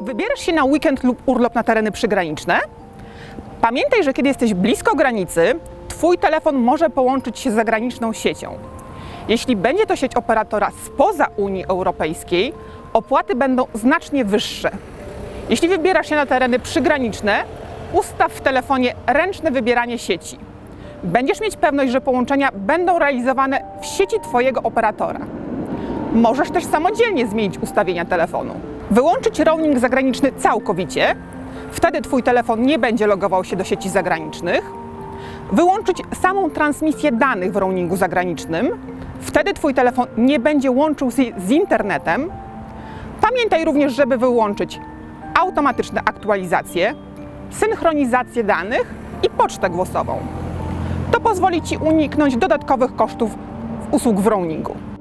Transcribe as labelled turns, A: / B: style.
A: Wybierasz się na weekend lub urlop na tereny przygraniczne? Pamiętaj, że kiedy jesteś blisko granicy, Twój telefon może połączyć się z zagraniczną siecią. Jeśli będzie to sieć operatora spoza Unii Europejskiej, opłaty będą znacznie wyższe. Jeśli wybierasz się na tereny przygraniczne, ustaw w telefonie ręczne wybieranie sieci. Będziesz mieć pewność, że połączenia będą realizowane w sieci Twojego operatora. Możesz też samodzielnie zmienić ustawienia telefonu. Wyłączyć roaming zagraniczny całkowicie, wtedy Twój telefon nie będzie logował się do sieci zagranicznych. Wyłączyć samą transmisję danych w roamingu zagranicznym, wtedy Twój telefon nie będzie łączył się z internetem. Pamiętaj również, żeby wyłączyć automatyczne aktualizacje, synchronizację danych i pocztę głosową. To pozwoli Ci uniknąć dodatkowych kosztów usług w roamingu.